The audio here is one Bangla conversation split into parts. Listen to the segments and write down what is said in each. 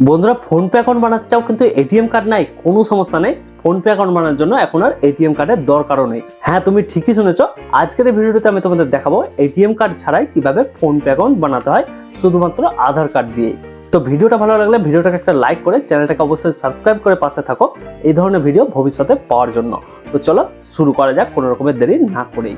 বন্ধুরা ফোনপে অ্যাকাউন্ট বানাতে চাও কিন্তু এটিএম কার্ড নাই, কোনো সমস্যা নেই। ফোনপে অ্যাকাউন্ট বানানোর জন্য এখন আর এটিএম কার্ডের দরকারও নেই। হ্যাঁ তুমি ঠিকই শুনেছ, আজকের এই আমি তোমাদের দেখাবো এটিএম কার্ড ছাড়াই কীভাবে ফোনপে অ্যাকাউন্ট বানাতে হয়, শুধুমাত্র আধার কার্ড দিয়ে তো ভিডিওটা ভালো লাগলে ভিডিওটাকে একটা লাইক করে চ্যানেলটাকে অবশ্যই সাবস্ক্রাইব করে পাশে থাকো, এই ধরনের ভিডিও ভবিষ্যতে পাওয়ার জন্য। তো চলো, শুরু করা যাক, কোনো রকমের দেরি না করেই।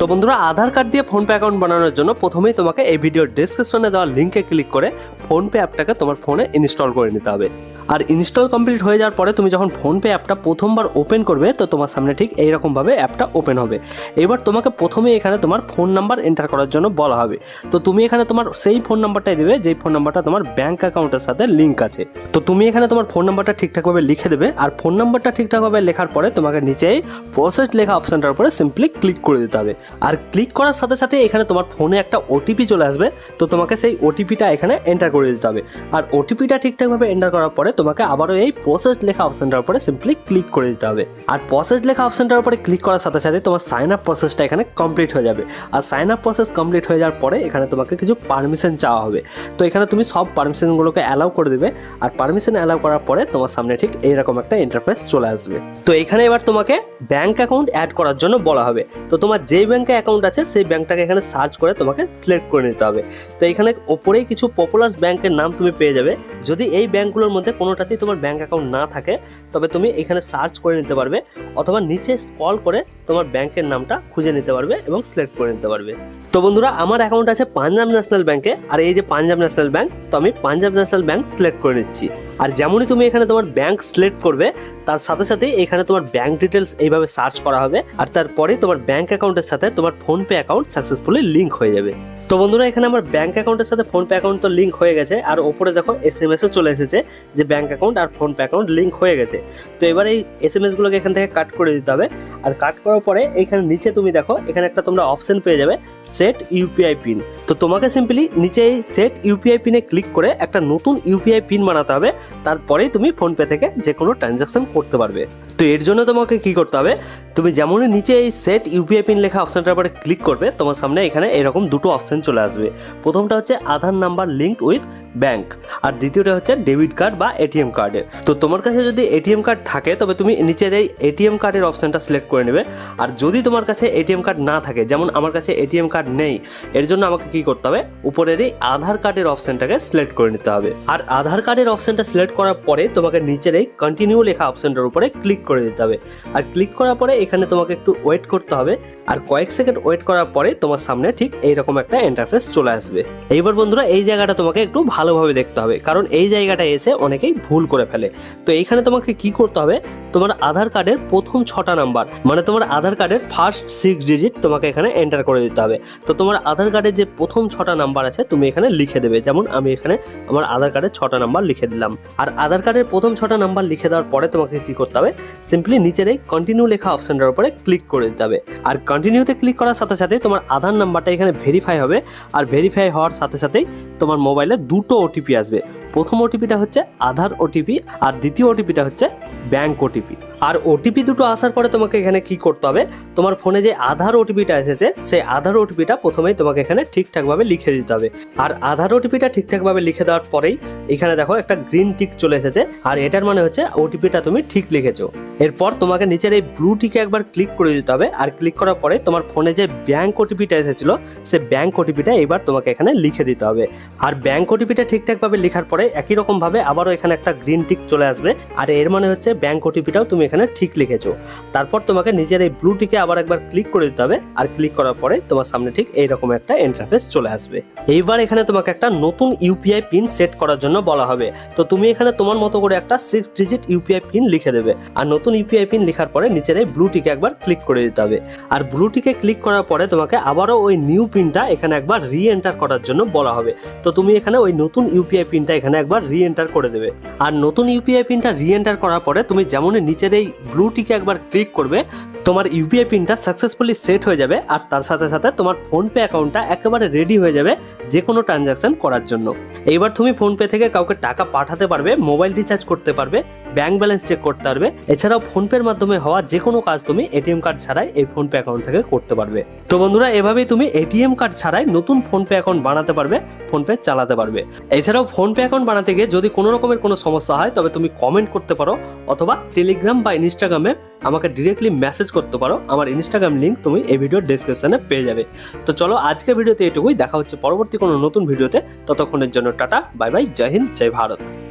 তো বন্ধুরা, আধার কার্ড দিয়ে ফোনপে অ্যাকাউন্ট বানানোর জন্য প্রথমেই তোমাকে এই ভিডিওর ডিসক্রিপশনে দেওয়া লিঙ্কে ক্লিক করে ফোনপে অ্যাপটাকে তোমার ফোনে ইনস্টল করে নিতে হবে। আর ইনস্টল কমপ্লিট হয়ে যাওয়ার পরে তুমি যখন ফোনপে অ্যাপটা প্রথমবার ওপেন করবে, তো তোমার সামনে ঠিক এইরকমভাবে অ্যাপটা ওপেন হবে। এবার তোমাকে প্রথমে এখানে তোমার ফোন নাম্বার এন্টার করার জন্য বলা হবে। তো তুমি এখানে তোমার সেই ফোন নাম্বারটাই দেবে, যেই ফোন নাম্বারটা তোমার ব্যাংক অ্যাকাউন্টের সাথে লিঙ্ক আছে। তো তুমি এখানে তোমার ফোন নাম্বারটা ঠিকঠাকভাবে লিখে দেবে, আর ফোন নাম্বারটা ঠিকঠাকভাবে লেখার পরে তোমাকে নিচেই প্রসেস লেখা অপশনটার উপরে সিম্পলি ক্লিক করে দিতে হবে। আর ক্লিক করার সাথে সাথে এখানে তোমার ফোনে একটা ওটিপি চলে আসবে, তো তোমাকে সেই ওটিপিটা এখানে এন্টার করে দিতে হবে। আর ওটিপিটা ঠিকঠাকভাবে এন্টার করার পরে তোমাকে আবারও এই প্রসেস লেখা অপশনটার উপরে সিম্পলি ক্লিক করে দিতে হবে। আর প্রসেস লেখা অপশনটার উপরে ক্লিক করার সাথে সাথে তোমার সাইন আপ প্রসেসটা এখানে কমপ্লিট হয়ে যাবে। আর সাইন আপ প্রসেস কমপ্লিট হয়ে যাওয়ার পরে এখানে তোমাকে কিছু পারমিশন চাওয়া হবে। তো এখানে তুমি সব পারমিশনগুলোকে অ্যালাউ করে দেবে। আর পারমিশন অ্যালাউ করার পরে তোমার সামনে ঠিক এইরকম একটা ইন্টারফেস চলে আসবে। তো এখানে এবার তোমাকে ব্যাংক অ্যাকাউন্ট অ্যাড করার জন্য বলা হবে। তো তোমার যেই ব্যাংকে অ্যাকাউন্ট আছে, সেই ব্যাংকটাকে এখানে সার্চ করে তোমাকে সিলেক্ট করে নিতে হবে। তো এখানে ওপরেই কিছু পপুলার ব্যাংকের নাম তুমি পেয়ে যাবে। যদি এই ব্যাংকগুলোর মধ্যে কোনোটাতেই তোমার ব্যাঙ্ক অ্যাকাউন্ট না থাকে, তবে তুমি এখানে সার্চ করে নিতে পারবে, অথবা নিচে স্ক্রল করে তোমার ব্যাংকের নামটা খুঁজে নিতে পারবে এবং সিলেক্ট করে নিতে পারবে। তো বন্ধুরা, আমার অ্যাকাউন্ট আছে পাঞ্জাব ন্যাশনাল ব্যাংকে আর এই যে পাঞ্জাব ন্যাশনাল ব্যাংক তো আমি পাঞ্জাব ন্যাশনাল ব্যাংক সিলেক্ট করে নিচ্ছি। আর যেমনই তুমি এখানে তোমার ব্যাংক সিলেক্ট করবে, তার সাথে সাথে এখানে তোমার ব্যাংক ডিটেলস এইভাবে সার্চ করা হবে, আর তারপরে তোমার ব্যাংক অ্যাকাউন্টের সাথে তোমার ফোনপে অ্যাকাউন্ট সাকসেসফুলি লিঙ্ক হয়ে যাবে। তো বন্ধুরা, এখানে আমার ব্যাংক অ্যাকাউন্টের সাথে ফোনপে অ্যাকাউন্ট তো লিঙ্ক হয়ে গেছে, আর ওপরে দেখো এস এম এসও চলে এসেছে যে ব্যাঙ্ক অ্যাকাউন্ট আর ফোনপে অ্যাকাউন্ট লিঙ্ক হয়ে গেছে। তো এবার এই এস এম এসগুলোকে এখান থেকে কাট করে দিতে হবে, আর কাট করার পরে এখানে নিচে তুমি দেখো, এখানে একটা তোমরা অপশন পেয়ে যাবে সেট ইউপিআই পিন তো তোমাকে সিম্পলি নিচে এই সেট ইউপিআই পিনে ক্লিক করে একটা নতুন ইউপিআই পিন বানাতে হবে, তারপরেই তুমি ফোনপে থেকে যে কোনো ট্রানজাকশন করতে পারবে। তো এর জন্য তোমাকে কি করতে হবে? তুমি যেমনই নিচে এই সেট ইউপিআই পিন লেখা অপশনটার উপরে ক্লিক করবে, তোমার সামনে এখানে এরকম দুটো অপশন চলে আসবে। প্রথমটা হচ্ছে Aadhaar number link with bank আর দ্বিতীয়টা হচ্ছে ডেবিট কার্ড বা এটিএম কার্ডের তো তোমার কাছে যদি এটিএম কার্ড থাকে, তবে তুমি নিচের এই এটিএম কার্ডের অপশনটা সিলেক্ট করে নেবে। আর যদি তোমার কাছে এটিএম কার্ড না থাকে, যেমন আমার কাছে এটিএম কার্ড নেই, এর জন্য আমাকে কি করতে হবে? উপরের এই আধার কার্ডের অপশনটাকে সিলেক্ট করে নিতে হবে। আর আধার কার্ডের অপশনটা সিলেক্ট করার পরে তোমাকে নিচের এই কন্টিনিউ লেখা অপশানটার উপরে ক্লিক করে দিতে হবে। আর ক্লিক করার পরে এখানে তোমাকে একটু ওয়েট করতে হবে। আর কয়েক সেকেন্ড ওয়েট করার পরে তোমার সামনে ঠিক এইরকম একটা ইন্টারফেস চলে আসবে। এইবার বন্ধুরা এই জায়গাটা তোমাকে একটু ভালোভাবে দেখতে হবে। কারণ এই জায়গাটায় এসে অনেকেই ভুল করে ফেলে। তো এইখানে তোমাকে কি করতে হবে? তোমার আধার কার্ডের প্রথম ছটা নাম্বার মানে তোমার আধার কার্ডের ফার্স্ট সিক্স ডিজিট তোমাকে এখানে এন্টার করে দিতে হবে। তো তোমার আধার কার্ডের যে প্রথম ছটা নাম্বার আছে, তুমি এখানে লিখে দেবে। যেমন আমি এখানে আমার আধার কার্ডের ছটা নাম্বার লিখে দিলাম। আর আধার কার্ডের প্রথম ছটা নাম্বার লিখে দেওয়ার পরে তোমাকে কি করতে হবে? সিম্পলি নিচের এই কন্টিনিউ লেখা অপশনটার উপরে ক্লিক করে যাবে। আর কন্টিনিউতে ক্লিক করার সাথে সাথে তোমার আধার নাম্বারটা এখানে ভেরিফাই হবে। আর ভেরিফাই হওয়ার সাথে সাথেই তোমার মোবাইলে দুটো ওটিপি আসবে। প্রথম ওটিপিটা হচ্ছে আধার ওটিপি আর দ্বিতীয় ওটিপিটা হচ্ছে ব্যাংক ওটিপি আর ওটিপি দুটো আসার পরে তোমাকে এখানে কি করতে হবে? তোমার ফোনে যে আধার ওটিপিটা এসেছে, সেই আধার ওটিপিটা প্রথমেই তোমাকে এখানে ঠিকঠাকভাবে লিখে দিতে হবে। আর আধার ওটিপিটা ঠিকঠাকভাবে লিখে দেওয়ার পরেই এখানে দেখো একটা গ্রিন টিক চলে এসেছে, আর এটার মানে হচ্ছে ওটিপিটা তুমি ঠিক লিখেছো। এরপর তোমাকে নিচের এই ব্লু টিকে একবার ক্লিক করে দিতে হবে, আর ক্লিক করার পরে তোমার ফোনে যে ব্যাংক ওটিপিটা এসেছিল সে ব্যাংক ওটিপিটা এবার তোমাকে এখানে লিখে দিতে হবে। আর ব্যাংক ওটিপিটা ঠিকঠাকভাবে লেখার পরে একই রকমভাবে আবারও এখানে একটা গ্রিন টিক চলে আসবে, আর এর মানে হচ্ছে ব্যাংক ওটিপিটাও তুমি এখানে ঠিক লিখেছো। তারপর তোমাকে নিজের এই ব্লু টিকে আবার একবার ক্লিক করে দিতে হবে আর ক্লিক করার পরে তোমার সামনে ঠিক এইরকম একটা ইন্টারফেস চলে আসবে। এইবার এখানে তোমাকে একটা নতুন ইউপিআই পিন সেট করার জন্য বলা হবে। তো তুমি এখানে তোমার মতো করে একটা সিক্স ডিজিট ইউপিআই পিন লিখে দেবে। আর নতুন ইউপিআই পিন লেখার পরে নিচের এই ব্লু টিকে একবার ক্লিক করে দিতে হবে। আর ব্লুটিকে ক্লিক করার পরে তোমাকে আবারও ওই নিউ পিনটা এখানে একবার রি এন্টার করার জন্য বলা হবে। তো তুমি এখানে ওই নতুন ইউপিআই পিনটা এখানে একবার রি এন্টার করে দেবে। আর নতুন ইউপিআই পিনটা রি এন্টার করার পরে তুমি যেমন নিচের এই ব্লু টিকে একবার ক্লিক করবে, তোমার ইউপিআই পিনটা সাকসেসফুলি সেট হয়ে যাবে আর তার সাথে সাথে তোমার ফোনপে অ্যাকাউন্টটা একেবারে রেডি হয়ে যাবে যে কোনো ট্রানজাকশন করার জন্য। এইবার তুমি ফোনপে থেকে কাউকে টাকা পাঠাতে পারবে মোবাইল রিচার্জ করতে পারবে ব্যাংক ব্যালেন্স চেক করতে পারবে। এছাড়াও ফোনপের মাধ্যমে হওয়া যে কোনো কাজ তুমি এটিএম কার্ড ছাড়াই এই ফোনপে অ্যাকাউন্ট থেকে করতে পারবে। তো বন্ধুরা, এভাবেই তুমি এটিএম কার্ড ছাড়াই নতুন ফোনপে অ্যাকাউন্ট বানাতে পারবে ফোনপে চালাতে পারবে। এছাড়াও ফোনপে অ্যাকাউন্ট বানাতে গিয়ে যদি কোনো রকমের কোনো সমস্যা হয়, তবে তুমি কমেন্ট করতে পারো। অথবা টেলিগ্রাম বা ইনস্টাগ্রামে আমাকে ডিরেক্টলি মেসেজ করতে পারো। আমার ইনস্টাগ্রাম লিঙ্ক তুমি এই ভিডিওর ডিসক্রিপশানে পেয়ে যাবে। তো চলো আজকের ভিডিওতে এটুকুই। দেখা হচ্ছে পরবর্তী কোনো নতুন ভিডিওতে ততক্ষণের জন্য টাটা বাই বাই জয় হিন্দ, জয় ভারত।